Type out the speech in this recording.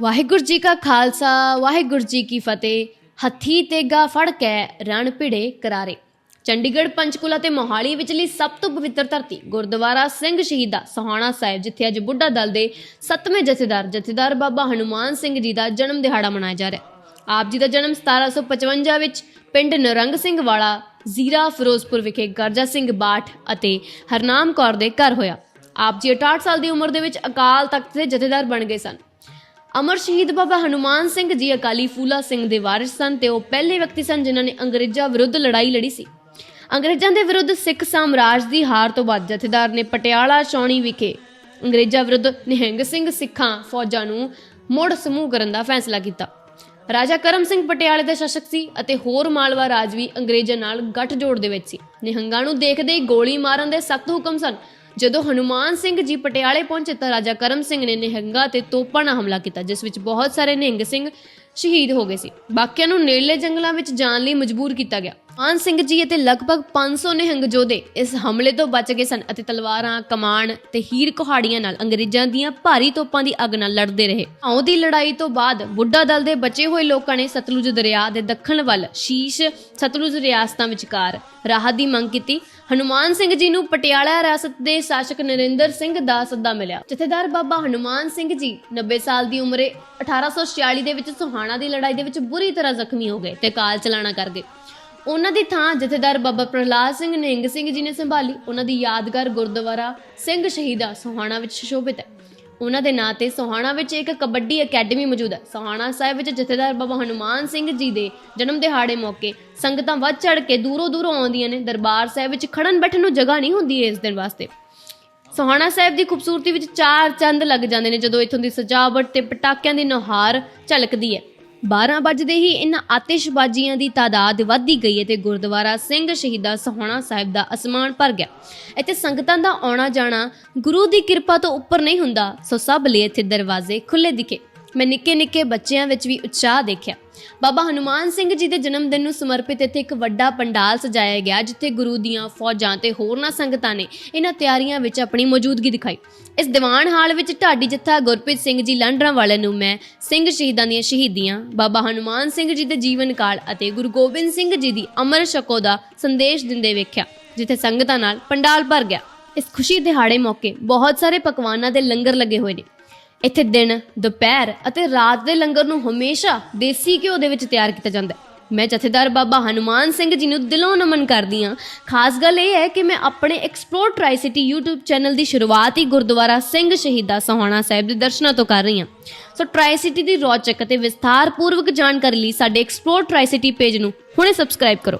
ਵਾਹਿਗੁਰੂ ਜੀ ਕਾ ਖਾਲਸਾ, ਵਾਹਿਗੁਰੂ ਜੀ ਕੀ ਫਤਿਹ। ਹੱਥੀ ਤੇਗਾ ਫੜ ਕੇ ਰਣ ਭਿੜੇ ਕਰਾਰੇ। ਚੰਡੀਗੜ੍ਹ, ਪੰਚਕੁਲਾ ਤੇ ਮੋਹਾਲੀ ਵਿਚਲੀ ਸਭ ਤੋਂ ਪਵਿੱਤਰ ਧਰਤੀ, ਗੁਰਦੁਆਰਾ ਸਿੰਘ ਸ਼ਹੀਦਾ ਸੋਹਾਣਾ ਸਾਹਿਬ, ਜਿੱਥੇ ਅੱਜ ਬੁੱਢਾ ਦਲ ਦੇ 7ਵੇਂ ਜਥੇਦਾਰ ਜਥੇਦਾਰ ਬਾਬਾ ਹਨੂਮਾਨ ਸਿੰਘ ਜੀ ਦਾ ਜਨਮ ਦਿਹਾੜਾ ਮਨਾਇਆ ਜਾ ਰਿਹਾ ਆਪ ਜੀ ਦਾ ਜਨਮ 1755 ਵਿੱਚ ਪਿੰਡ ਨਰੰਗ ਸਿੰਘ ਵਾਲਾ, ਜ਼ੀਰਾ ਫਿਰੋਜ਼ਪੁਰ ਵਿਖੇ ਗਰਜਾ ਸਿੰਘ ਬਾਠ ਅਤੇ ਹਰਨਾਮ ਕੌਰ ਦੇ ਘਰ ਹੋਇਆ। ਆਪ ਜੀ 68 ਸਾਲ ਦੀ ਉਮਰ ਦੇ ਵਿੱਚ ਅਕਾਲ ਤਖਤ ਦੇ ਜਥੇਦਾਰ ਬਣ ਗਏ ਸਨ। ਅਮਰ ਸ਼ਹੀਦ ਬਾਬਾ ਹਨੂਮਾਨ ਸਿੰਘ ਜੀ ਅਕਾਲੀ ਫੂਲਾ ਸਿੰਘ ਦੇ ਵਾਰਿਸ ਸਨ ਤੇ ਉਹ ਪਹਿਲੇ ਵਿਅਕਤੀ ਸਨ ਜਿਨ੍ਹਾਂ ਨੇ ਅੰਗਰੇਜ਼ਾਂ ਵਿਰੁੱਧ ਲੜਾਈ ਲੜੀ ਸੀ। ਅੰਗਰੇਜ਼ਾਂ ਦੇ ਵਿਰੁੱਧ ਸਿੱਖ ਸਾਮਰਾਜ ਦੀ ਹਾਰ ਤੋਂ ਬਾਅਦ ਜਥੇਦਾਰ ਨੇ ਪਟਿਆਲਾ ਚੌਣੀ ਵਿਖੇ ਅੰਗਰੇਜ਼ਾਂ ਵਿਰੁੱਧ ਨਿਹੰਗ ਸਿੰਘ ਸਿੱਖਾਂ ਫੌਜਾਂ ਨੂੰ ਮੁੜ ਸਮੂਹ ਕਰਨ ਦਾ ਫੈਸਲਾ ਕੀਤਾ। ਰਾਜਾ ਕਰਮ ਸਿੰਘ ਪਟਿਆਲੇ ਦਾ ਸ਼ਾਸਕ ਸੀ ਅਤੇ ਹੋਰ ਮਾਲਵਾ ਰਾਜ ਵੀ ਅੰਗਰੇਜ਼ਾਂ ਨਾਲ ਗੱਠਜੋੜ ਦੇ ਵਿੱਚ ਸੀ। ਨਿਹੰਗਾਂ ਨੂੰ ਦੇਖਦੇ ਹੀ ਗੋਲੀ ਮਾਰਨ ਦੇ ਸਖਤ ਹੁਕਮ ਸਨ। ਜਦੋਂ ਹਨੂਮਾਨ ਸਿੰਘ ਜੀ ਪਟਿਆਲੇ ਪਹੁੰਚੇ ਤਾਂ ਰਾਜਾ ਕਰਮ ਸਿੰਘ ਨੇ ਨਿਹੰਗਾਂ ਤੇ ਤੋਪਾਂ ਨਾਲ ਹਮਲਾ ਕੀਤਾ, ਜਿਸ ਵਿੱਚ ਬਹੁਤ ਸਾਰੇ ਨਿਹੰਗ ਸਿੰਘ ਸ਼ਹੀਦ ਹੋ ਗਏ ਸੀ। ਬਾਕੀਆਂ ਨੂੰ ਨੇੜਲੇ ਜੰਗਲਾਂ ਵਿੱਚ ਜਾਣ ਲਈ ਮਜਬੂਰ ਕੀਤਾ ਗਿਆ। ਮਾਨ ਸਿੰਘ ਜੀ ਅਤੇ ਲਗਭਗ 500 ਨਿਹੰਗ ਯੋਧੇ ਇਸ ਹਮਲੇ ਤੋਂ ਬਚ ਗਏ ਸਨ ਅਤੇ ਤਲਵਾਰਾਂ, ਕਮਾਨ ਤੇ ਹੀਰ ਕੁਹਾੜੀਆਂ ਨਾਲ ਅੰਗਰੇਜ਼ਾਂ ਦੀਆਂ ਭਾਰੀ ਤੋਪਾਂ ਦੀ ਅੱਗ ਨਾਲ ਲੜਦੇ ਰਹੇ। ਆਉਂ ਦੀ ਲੜਾਈ ਤੋਂ ਬਾਅਦ ਬੁੱਢਾ ਦਲ ਦੇ ਬਚੇ ਹੋਏ ਲੋਕਾਂ ਨੇ ਸਤਲੁਜ ਦਰਿਆ ਦੇ ਦੱਖਣ ਵੱਲ ਸ਼ੀਸ਼ ਸਤਲੁਜ ਰਿਆਸਤਾਂ ਵਿਚਕਾਰ ਰਾਹਤ ਦੀ ਮੰਗ ਕੀਤੀ। ਹਨੂਮਾਨ ਸਿੰਘ ਜੀ ਨੂੰ ਪਟਿਆਲਾ ਰਿਆਸਤ ਦੇ ਸ਼ਾਸਕ ਨਰਿੰਦਰ ਸਿੰਘ ਦਾ ਸੱਦਾ ਮਿਲਿਆ। ਜਥੇਦਾਰ ਬਾਬਾ ਹਨੂਮਾਨ ਸਿੰਘ ਜੀ 90 ਸਾਲ ਦੀ ਉਮਰੇ 1846 ਦੇ ਵਿੱਚ ਸੁਹਾਣਾ ਦੀ ਲੜਾਈ ਦੇ ਵਿੱਚ ਬੁਰੀ ਤਰ੍ਹਾਂ ਜ਼ਖਮੀ ਹੋ ਗਏ ਤੇ ਕਾਲ ਚਲਾਣਾ ਕਰ ਗਏ। ਉਹਨਾਂ ਦੀ ਥਾਂ ਜਥੇਦਾਰ ਬਾਬਾ ਪ੍ਰਹਲਾਦ ਸਿੰਘ ਨਿਹੰਗ ਸਿੰਘ ਜੀ ਨੇ ਸੰਭਾਲੀ। ਉਹਨਾਂ ਦੀ ਯਾਦਗਾਰ ਗੁਰਦੁਆਰਾ ਸਿੰਘ ਸ਼ਹੀਦਾ ਸੋਹਾਣਾ ਵਿੱਚ ਸ਼ੋਭਿਤ ਹੈ। ਉਹਨਾਂ ਦੇ ਨਾਂ ਤੇ ਸੋਹਾਣਾ ਵਿੱਚ ਇੱਕ ਕਬੱਡੀ ਅਕੈਡਮੀ ਮੌਜੂਦ ਹੈ। ਸੋਹਾਣਾ ਸਾਹਿਬ ਵਿੱਚ ਜਥੇਦਾਰ ਬਾਬਾ ਹਨੂਮਾਨ ਸਿੰਘ ਜੀ ਦੇ ਜਨਮ ਦਿਹਾੜੇ ਮੌਕੇ ਸੰਗਤਾਂ ਵੱਧ ਚੜ ਕੇ ਦੂਰੋਂ ਦੂਰੋਂ ਆਉਂਦੀਆਂ ਨੇ। ਦਰਬਾਰ ਸਾਹਿਬ ਵਿੱਚ ਖੜਨ ਬੈਠਣ ਨੂੰ ਜਗ੍ਹਾ ਨਹੀਂ ਹੁੰਦੀ ਇਸ ਦਿਨ ਵਾਸਤੇ। ਸੋਹਾਣਾ ਸਾਹਿਬ ਦੀ ਖੂਬਸੂਰਤੀ ਵਿੱਚ ਚਾਰ ਚੰਦ ਲੱਗ ਜਾਂਦੇ ਨੇ ਜਦੋਂ ਇੱਥੋਂ ਦੀ ਸਜਾਵਟ ਤੇ ਪਟਾਕਿਆਂ ਦੀ ਨੁਹਾਰ ਝਲਕਦੀ ਹੈ। 12 ਵਜੇ ਹੀ ਇਹਨਾਂ ਆਤਿਸ਼ਬਾਜ਼ੀਆਂ ਦੀ ਤਾਦਾਦ ਵੱਧਦੀ ਗਈ ਹੈ ਤੇ ਗੁਰਦੁਆਰਾ ਸਿੰਘ ਸ਼ਹੀਦਾ ਸੋਹਾਣਾ ਸਾਹਿਬ ਦਾ ਅਸਮਾਨ ਭਰ ਗਿਆ। ਇੱਥੇ ਸੰਗਤਾਂ ਦਾ ਆਉਣਾ ਜਾਣਾ ਗੁਰੂ ਦੀ ਕਿਰਪਾ ਤੋਂ ਉੱਪਰ ਨਹੀਂ ਹੁੰਦਾ, ਸੋ ਸਭ ਲਈ ਇੱਥੇ ਦਰਵਾਜ਼ੇ ਖੁੱਲੇ ਦਿਖੇ। ਮੈਂ ਨਿੱਕੇ ਨਿੱਕੇ ਬੱਚਿਆਂ ਵਿੱਚ ਵੀ ਉਤਸ਼ਾਹ ਦੇਖਿਆ। ਬਾਬਾ ਹਨੂਮਾਨ ਸਿੰਘ ਜੀ ਦੇ ਜਨਮ ਦਿਨ ਨੂੰ ਸਮਰਪਿਤ ਇੱਥੇ ਇੱਕ ਵੱਡਾ ਪੰਡਾਲ ਸਜਾਇਆ ਗਿਆ, ਜਿੱਥੇ ਗੁਰੂ ਦੀਆਂ ਫੌਜਾਂ ਤੇ ਹੋਰਨਾਂ ਸੰਗਤਾਂ ਨੇ ਇਹਨਾਂ ਤਿਆਰੀਆਂ ਵਿੱਚ ਆਪਣੀ ਮੌਜੂਦਗੀ ਦਿਖਾਈ। ਇਸ ਦੀਵਾਨ ਹਾਲ ਵਿੱਚ ਢਾਡੀ ਜੱਥਾ ਗੁਰਪ੍ਰੀਤ ਸਿੰਘ ਜੀ ਲੰਡਰਾਂ ਵਾਲੇ ਨੂੰ ਮੈਂ ਸਿੰਘ ਸ਼ਹੀਦਾਂ ਦੀਆਂ ਸ਼ਹੀਦੀਆਂ, ਬਾਬਾ ਹਨੂਮਾਨ ਸਿੰਘ ਜੀ ਦੇ ਜੀਵਨ ਕਾਲ ਅਤੇ ਗੁਰੂ ਗੋਬਿੰਦ ਸਿੰਘ ਜੀ ਦੀ ਅਮਰ ਸ਼ਕੋ ਦਾ ਸੰਦੇਸ਼ ਦਿੰਦੇ ਵੇਖਿਆ, ਜਿੱਥੇ ਸੰਗਤਾਂ ਨਾਲ ਪੰਡਾਲ ਭਰ ਗਿਆ। ਇਸ ਖੁਸ਼ੀ ਦਿਹਾੜੇ ਮੌਕੇ ਬਹੁਤ ਸਾਰੇ ਪਕਵਾਨਾਂ ਦੇ ਲੰਗਰ ਲੱਗੇ ਹੋਏ ਨੇ। ਇੱਥੇ ਦਿਨ, ਦੁਪਹਿਰ ਅਤੇ ਰਾਤ ਦੇ ਲੰਗਰ ਨੂੰ ਹਮੇਸ਼ਾ ਦੇਸੀ ਘਿਓ ਦੇ ਵਿੱਚ ਤਿਆਰ ਕੀਤਾ ਜਾਂਦਾ ਹੈ। ਮੈਂ ਜਥੇਦਾਰ ਬਾਬਾ ਹਨੂਮਾਨ ਸਿੰਘ ਜੀ ਨੂੰ ਦਿਲੋਂ ਨਮਨ ਕਰਦੀ ਹਾਂ। ਖਾਸ ਗੱਲ ਇਹ ਹੈ ਕਿ ਮੈਂ ਆਪਣੇ explore tri city YouTube channel ਦੀ ਸ਼ੁਰੂਆਤ ਹੀ ਗੁਰਦੁਆਰਾ ਸਿੰਘ ਸ਼ਹੀਦਾ ਸੋਹਾਣਾ ਸਾਹਿਬ ਦੇ ਦਰਸ਼ਨਾਂ ਤੋਂ ਕਰ ਰਹੀ ਹਾਂ। ਸੋ ਟ੍ਰਾਈ ਸਿਟੀ ਦੀ ਰੌਚਕ ਅਤੇ ਵਿਸਥਾਰਪੂਰਵਕ ਜਾਣਕਾਰੀ ਲਈ ਸਾਡੇ ਐਕਸਪਲੋਰ ਟ੍ਰਾਈ ਸਿਟੀ ਪੇਜ ਨੂੰ ਹੁਣੇ ਸਬਸਕ੍ਰਾਈਬ ਕਰੋ।